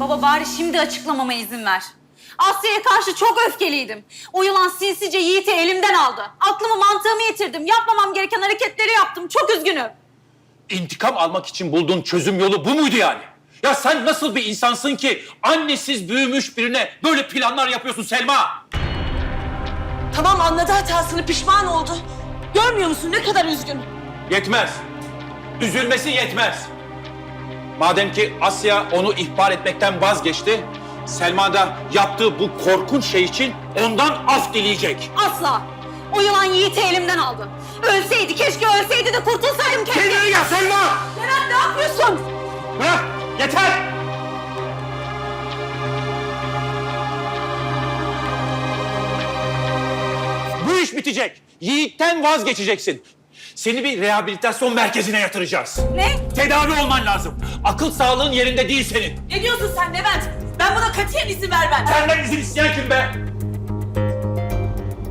Baba bari şimdi açıklamama izin ver. Asya'ya karşı çok öfkeliydim. O yılan sinsice Yiğit'i elimden aldı. Aklımı mantığımı yitirdim. Yapmamam gereken hareketleri yaptım. Çok üzgünüm. İntikam almak için bulduğun çözüm yolu bu muydu yani? Ya sen nasıl bir insansın ki annesiz büyümüş birine böyle planlar yapıyorsun Selma? Tamam anladı hatasını pişman oldu. Görmüyor musun ne kadar üzgün? Yetmez. Üzülmesi yetmez. Madem ki Asya onu ihbar etmekten vazgeçti, Selma da yaptığı bu korkunç şey için ondan af dileyecek. Asla. O yılan Yiğit'i elimden aldı. Ölseydi, keşke ölseydi de kurtulsaydım kendimi. Kendine gel Selma! Levent ne yapıyorsun? Bırak! Yeter! Bu iş bitecek. Yiğit'ten vazgeçeceksin. Seni bir rehabilitasyon merkezine yatıracağız. Ne? Tedavi olman lazım. Akıl sağlığın yerinde değil senin. Ne diyorsun sen Levent? Ben buna katiyen izin vermem. Senden izin isteyen kim be?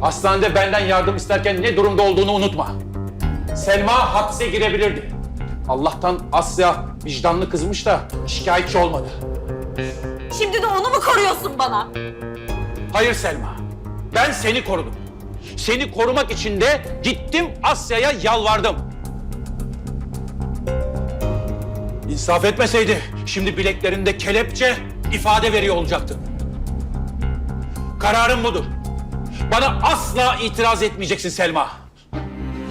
Hastanede benden yardım isterken ne durumda olduğunu unutma. Selma hapse girebilirdi. Allah'tan Asya vicdanlı kızmış da şikayetçi olmadı. Şimdi de onu mu koruyorsun bana? Hayır Selma. Ben seni korudum. Seni korumak için de gittim Asya'ya yalvardım. İnsaf etmeseydi şimdi bileklerinde kelepçe ifade veriyor olacaktın. Kararım budur. Bana asla itiraz etmeyeceksin Selma.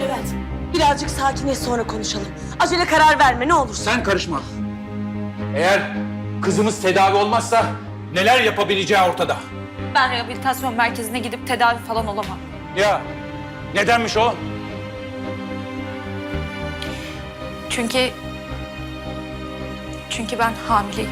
Levent birazcık sakinleş sonra konuşalım. Acele karar verme ne olursun. Sen karışma. Eğer kızımız tedavi olmazsa neler yapabileceği ortada. Ben rehabilitasyon merkezine gidip tedavi falan olamam. Ya nedenmiş o? Çünkü... Çünkü ben hamileyim.